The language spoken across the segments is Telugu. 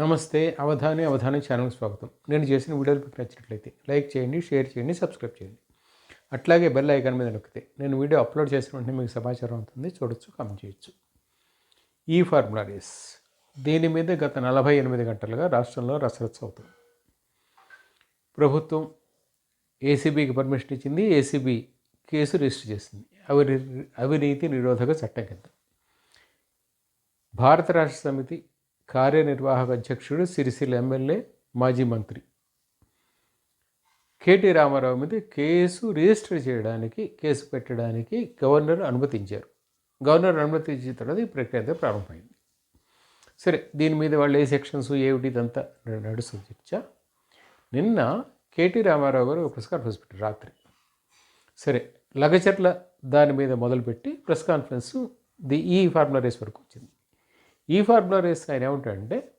నమస్తే అవధాని అవధాని ఛానల్కి స్వాగతం. నేను చేసిన వీడియోలు మీకు నచ్చినట్లయితే లైక్ చేయండి షేర్ చేయండి సబ్స్క్రైబ్ చేయండి. అట్లాగే బెల్ ఐకాన్ మీద నొక్కితే నేను వీడియో అప్లోడ్ చేసిన వెంటనే మీకు సమాచారం అవుతుంది చూడొచ్చు కామెంట్ చేయొచ్చు. ఈ ఫార్ములా రేస్. దీని మీద గత నలభై ఎనిమిది గంటలుగా రాష్ట్రంలో రసరత్స అవుతుంది ప్రభుత్వం ఏసీబీకి పర్మిషన్ ఇచ్చింది ఏసీబీ కేసు రిజిస్టర్ చేసింది. అవినీ అవినీతి నిరోధక చట్టం కింద. భారత రాష్ట్ర సమితి కార్యనిర్వాహక అధ్యక్షుడు సిరిసిల్ల ఎమ్మెల్యే మాజీ మంత్రి. కేటీ రామారావు మీద కేసు రిజిస్టర్ చేయడానికి కేసు పెట్టడానికి గవర్నర్ అనుమతించారు. గవర్నర్ అనుమతించిన తర్వాత ఈ ప్రక్రియ అంతా ప్రారంభమైంది. సరే దీని మీద వాళ్ళు ఏ సెక్షన్స్ ఏమిటి ఇదంతా నడుస్తుంది చర్చ నిన్న కేటీ రామారావు గారు ప్రెస్ కాన్ఫరెన్స్ పెట్టారు రాత్రి. సరే లగచర్ల దాని మీద మొదలుపెట్టి ప్రెస్ కాన్ఫరెన్స్ ది ఈ ఫార్ములా రేస్ వరకు వచ్చింది. ఈ ఫార్ములా రేస్ ఆయన ఏమంటాడంటే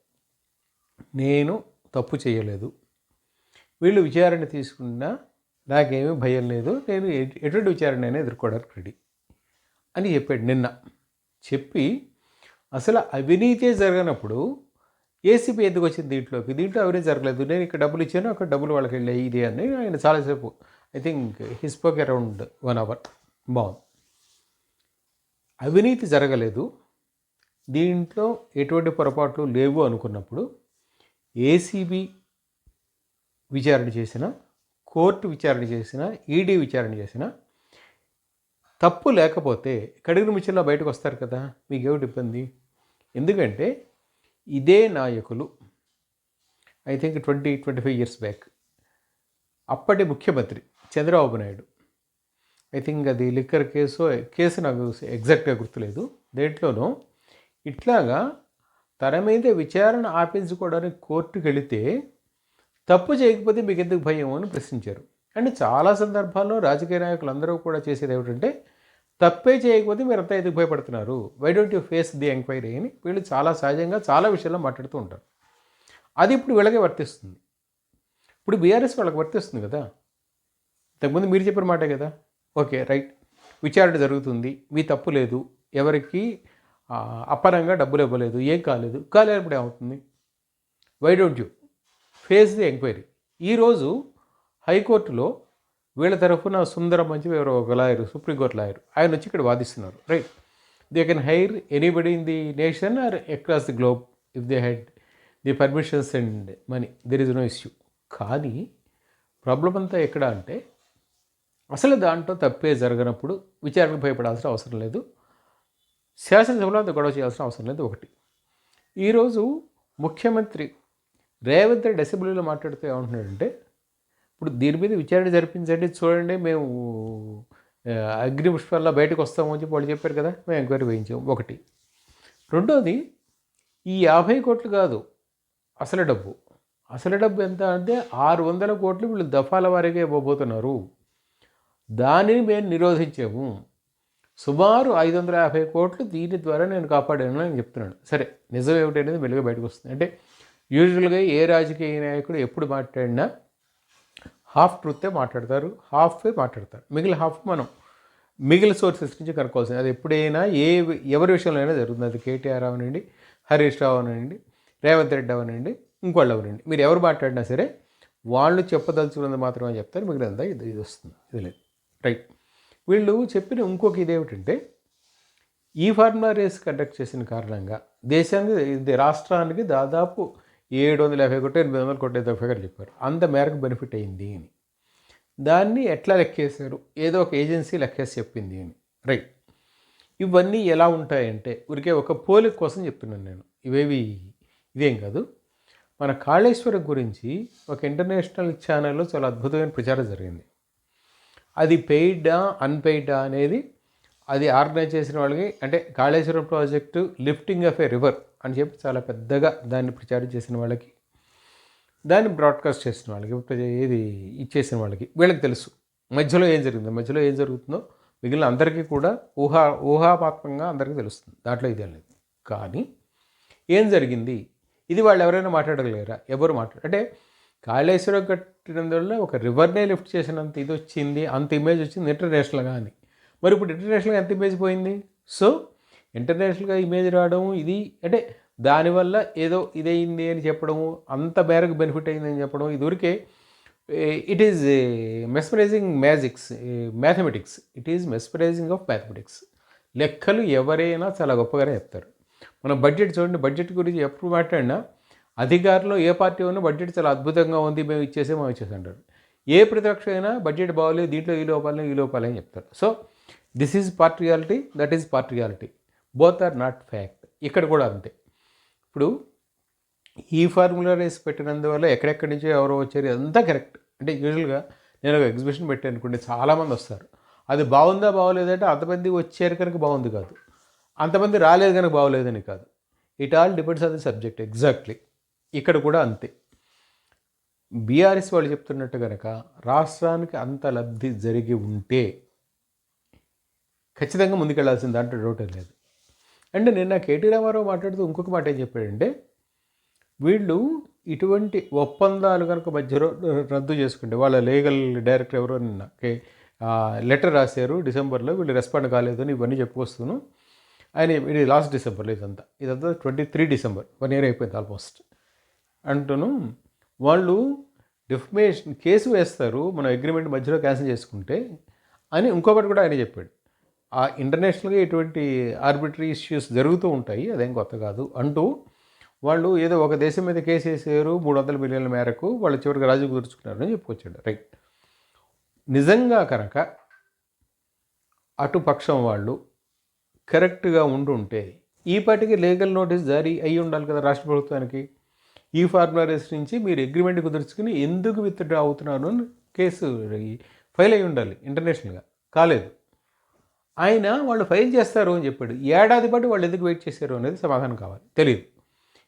నేను తప్పు చేయలేదు. వీళ్ళు విచారణ తీసుకున్నా నాకేమీ భయం లేదు. నేను ఎటువంటి విచారణ అయినా ఎదుర్కోవడానికి రెడీ అని చెప్పాడు నిన్న. చెప్పి అసలు అవినీతే జరగనప్పుడు ఏసీబీ ఎందుకు వచ్చింది దీంట్లోకి? దీంట్లో అవినీతి జరగలేదు. నేను ఇక్కడ డబ్బులు ఇచ్చాను అక్కడ డబ్బులు వాళ్ళకి వెళ్ళాయి ఇది అని ఆయన చాలాసేపు I think he spoke around one hour బాగుంది. అవినీతి జరగలేదు. దీంట్లో ఎటువంటి పొరపాట్లు లేవు అనుకున్నప్పుడు ఏసీబీ విచారణ చేసిన కోర్టు విచారణ చేసిన ఈడీ విచారణ చేసిన తప్పు లేకపోతే కడిగిన ముచ్చల్లో బయటకు వస్తారు కదా మీకు ఏమిటి ఇబ్బంది? ఎందుకంటే ఇదే నాయకులు I think twenty twenty five years back అప్పటి ముఖ్యమంత్రి చంద్రబాబు నాయుడు. ఐ థింక్ అది లిక్కర్ కేసు కేసు నాకు ఎగ్జాక్ట్గా గుర్తులేదు. దేంట్లోనూ ఇట్లాగా తన మీద విచారణ ఆపించుకోవడానికి కోర్టుకు వెళితే తప్పు చేయకపోతే మీకు ఎందుకు భయం అని ప్రశ్నించారు. అండ్ చాలా సందర్భాల్లో రాజకీయ నాయకులు అందరూ కూడా చేసేది ఏమిటంటే తప్పే చేయకపోతే మీరు అంతా ఎందుకు భయపడుతున్నారు? Why don't you face the enquiry అని వీళ్ళు చాలా సహజంగా చాలా విషయాల్లో మాట్లాడుతూ ఉంటారు. అది ఇప్పుడు వీళ్ళకే వర్తిస్తుంది. ఇప్పుడు బీఆర్ఎస్ వాళ్ళకి వర్తిస్తుంది కదా? ఇంతకుముందు మీరు చెప్పిన మాటే కదా? Okay right. విచారణ జరుగుతుంది. మీ తప్పు లేదు. ఎవరికి అప్పనంగా డబ్బులు ఇవ్వలేదు ఏం కాలేదు. కాలేనప్పుడు ఏమవుతుంది? Why don't you face the enquiry ఈరోజు హైకోర్టులో వీళ్ళ తరఫున సుందరం మంచి ఎవరో ఒక లాయరు సుప్రీంకోర్టు లాయరు ఆయన వచ్చి ఇక్కడ వాదిస్తున్నారు. Right they can hire anybody in the nation or across the globe if they had the permissions and money there is no issue కానీ ప్రాబ్లం అంతా ఎక్కడ అంటే అసలు దాంట్లో తప్పే జరగనప్పుడు విచారణకు భయపడాల్సిన అవసరం లేదు. శాసనసభలో అంత గొడవ చేయాల్సిన అవసరం లేదు ఒకటి. ఈరోజు ముఖ్యమంత్రి రేవంత్ రెడ్డి అసెంబ్లీలో మాట్లాడుతూ ఏమంటున్నాడంటే ఇప్పుడు దీని మీద విచారణ జరిపించండి చూడండి మేము ఆ, అగ్ని పుష్పాల్లో బయటకు వస్తాము అని చెప్పి వాళ్ళు చెప్పారు కదా మేము ఎంక్వైరీ వేయించాము ఒకటి. రెండోది ఈ యాభై కోట్లు కాదు అసలు డబ్బు. అసలు డబ్బు ఎంత అంటే ఆరు వందల కోట్లు వీళ్ళు దఫాల వారీగా ఇవ్వబోతున్నారు. దానిని మేము నిరోధించాము. సుమారు ఐదు వందల యాభై కోట్లు దీని ద్వారా నేను కాపాడాను అని చెప్తున్నాను సరే నిజం ఏమిటనేది మెల్లిగా బయటకు వస్తుంది. అంటే యూజువల్గా ఏ రాజకీయ నాయకుడు ఎప్పుడు మాట్లాడినా హాఫ్ ట్రూతే మాట్లాడతారు హాఫ్ మాట్లాడతారు. మిగిలిన హాఫ్ మనం మిగిలిన సోర్సెస్ నుంచి కనుక్కోవాల్సింది. అది ఎప్పుడైనా ఏ ఎవరి విషయంలో అయినా జరుగుతుంది. అది కేటీఆర్ అవనండి హరీష్ రావు అవనండి రేవంత్ రెడ్డి అవనండి ఇంకోళ్ళు అవనండి. మీరు ఎవరు మాట్లాడినా సరే వాళ్ళు చెప్పదలుచుకున్నది మాత్రమే చెప్తారు. మిగిలినంతా ఇది ఇది వస్తుంది. ఇది లేదు. రైట్. వీళ్ళు చెప్పిన ఇంకొక ఇదేమిటంటే ఈ ఫార్ములా రేస్ కండక్ట్ చేసిన కారణంగా దేశానికి ఇది రాష్ట్రానికి దాదాపు ఏడు వందల యాభై ఒకటి ఎనిమిది వందల కోట్ల ఏదో చెప్పారు. అంత మేరకు బెనిఫిట్ అయింది అని. దాన్ని ఎట్లా లెక్కేశారు? ఏదో ఒక ఏజెన్సీ లెక్కేసి చెప్పింది అని. రైట్. ఇవన్నీ ఎలా ఉంటాయంటే ఊరికే ఒక పోలిక కోసం చెప్తున్నాను నేను. ఇవేవి ఇదేం కాదు. మన కాళేశ్వరం గురించి ఒక ఇంటర్నేషనల్ ఛానల్లో చాలా అద్భుతమైన ప్రచారం జరిగింది. అది పెయిడా అన్పెయిడా అనేది అది ఆర్గనైజ్ చేసిన వాళ్ళకి అంటే Kaleshwaram project lifting of a river అని చెప్పి చాలా పెద్దగా దాన్ని ప్రచారం చేసిన వాళ్ళకి దాన్ని బ్రాడ్కాస్ట్ చేసిన వాళ్ళకి ఇది ఏది ఇచ్చేసిన వాళ్ళకి వీళ్ళకి తెలుసు. మధ్యలో ఏం జరిగిందో? మధ్యలో ఏం జరుగుతుందో మిగిలిన అందరికీ కూడా ఊహా ఊహాత్మకంగా అందరికీ తెలుస్తుంది. దాంట్లో ఇది లేదు. కానీ ఏం జరిగింది? ఇది వాళ్ళు ఎవరైనా మాట్లాడగలిగారా? ఎవరు మాట్లాడ అంటే కాళేశ్వరం కట్టినందువల్ల ఒక రివర్నే లిఫ్ట్ చేసినంత ఇది వచ్చింది అంత ఇమేజ్ వచ్చింది ఇంటర్నేషనల్గా అని. మరి ఇప్పుడు ఇంటర్నేషనల్గా ఎంత ఇమేజ్ పోయింది? సో ఇంటర్నేషనల్గా ఇమేజ్ రావడం ఇది అంటే దానివల్ల ఏదో ఇదైంది అని చెప్పడము అంత మేరకు బెనిఫిట్ అయిందని చెప్పడం ఇది ఊరికే it is mesmerising magics mathematics it is mesmerising of mathematics లెక్కలు ఎవరైనా చాలా గొప్పగానే చెప్తారు. మనం బడ్జెట్ చూడండి బడ్జెట్ గురించి ఎప్పుడు మాట్లాడినా అధికారంలో ఏ పార్టీ ఉన్నా బడ్జెట్ చాలా అద్భుతంగా ఉంది మేము ఇచ్చేసే మేము ఇచ్చేసి అంటారు. ఏ ప్రతిపక్ష అయినా బడ్జెట్ బాగోలేదు దీంట్లో ఈ లోపాలని ఈ లోపాలని చెప్తారు. So this is part reality that is part reality both are not fact ఇక్కడ కూడా అంతే. ఇప్పుడు ఈ ఫార్ములా రేస్ పెట్టినందువల్ల ఎక్కడెక్కడి నుంచో ఎవరో వచ్చారు అంతా కరెక్ట్ అంటే యూజువల్గా నేను ఒక ఎగ్జిబిషన్ పెట్టాను అనుకోండి చాలామంది వస్తారు. అది బాగుందా బాగోలేదంటే అంతమంది వచ్చారు కనుక బాగుంది కాదు. అంతమంది రాలేదు కనుక బాగోలేదని కాదు. It all depends on the subject exactly ఇక్కడ కూడా అంతే. బీఆర్ఎస్ వాళ్ళు చెప్తున్నట్టు కనుక రాష్ట్రానికి అంత లబ్ధి జరిగి ఉంటే ఖచ్చితంగా ముందుకెళ్ళాల్సిన దాంట్లో డౌట్ లేదు. అండ్ నిన్న కేటీ రామారావు మాట్లాడుతూ ఇంకొక మాట ఏం చెప్పాడంటే వీళ్ళు ఇటువంటి ఒప్పందాలు కనుక మధ్యలో రద్దు చేసుకుంటే వాళ్ళ లీగల్ డైరెక్టర్ ఎవరో నిన్న కే లెటర్ రాశారు డిసెంబర్లో వీళ్ళు రెస్పాండ్ కాలేదు అని ఇవన్నీ చెప్పుకొస్తున్నాను ఆయన ఇది లాస్ట్ డిసెంబర్లో ఇదంతా. ఇదంతా twenty three December one year అయిపోయింది ఆల్మోస్ట్ అంటూను వాళ్ళు డిఫమేషన్ కేసు వేస్తారు మన అగ్రిమెంట్ మధ్యలో క్యాన్సిల్ చేసుకుంటే అని ఇంకొకటి కూడా ఆయన చెప్పాడు. ఆ ఇంటర్నేషనల్గా ఇటువంటి ఆర్బిటరీ ఇష్యూస్ జరుగుతూ ఉంటాయి అదేం కొత్త కాదు అంటూ వాళ్ళు ఏదో ఒక దేశం మీద కేసు వేసారు మూడు వందల మిలియన్ల మేరకు వాళ్ళు చివరికి రాజు కుదుర్చుకున్నారు అని చెప్పుకొచ్చాడు. రైట్ నిజంగా కనుక అటు పక్షం వాళ్ళు కరెక్ట్గా ఉండుంటే ఈ పాటికి లీగల్ నోటీస్ జారీ అయ్యి ఉండాలి కదా రాష్ట్ర ప్రభుత్వానికి? ఈ ఫార్ములారీస్ నుంచి మీరు అగ్రిమెంట్ కుదుర్చుకుని ఎందుకు విత్డ్రా అవుతున్నాను అని కేసు ఫైల్ అయి ఉండాలి ఇంటర్నేషనల్గా కాలేదు. ఆయన వాళ్ళు ఫైల్ చేస్తారు అని చెప్పాడు. ఏడాది పాటు వాళ్ళు ఎందుకు వెయిట్ చేశారు అనేది సమాధానం కావాలి. తెలియదు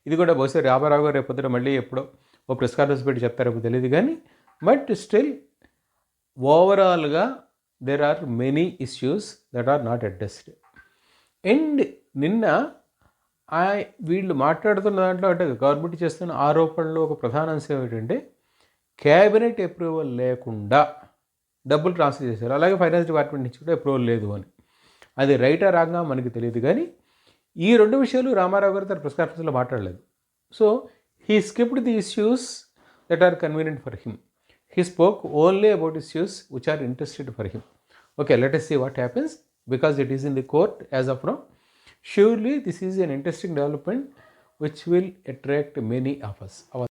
ఇది కూడా బహుశా రామారావు గారు రేపొద్దున మళ్ళీ ఎప్పుడో ఓ ప్రెస్ కాన్ఫరెన్స్ పెట్టి చెప్తారో తెలియదు కానీ బట్ స్టిల్ ఓవరాల్గా there are many issues that are not addressed and నిన్న ఆ వీళ్ళు మాట్లాడుతున్న దాంట్లో అంటే గవర్నమెంట్ చేస్తున్న ఆరోపణలో ఒక ప్రధాన అంశం ఏంటంటే క్యాబినెట్ అప్రూవల్ లేకుండా డబ్బులు ట్రాన్స్ఫర్ చేశారు. అలాగే ఫైనాన్స్ డిపార్ట్మెంట్ నుంచి కూడా అప్రూవల్ లేదు అని. అది రైటా రాగా మనకి తెలియదు కానీ ఈ రెండు విషయాలు రామారావు గారు తన ప్రెస్ కాన్ఫరెన్స్లో మాట్లాడలేదు. So he skipped the issues that are convenient for him he spoke only about issues which are interested for him okay let's see what happens because it is in the court as of now surely this is an interesting development which will attract many of us. Our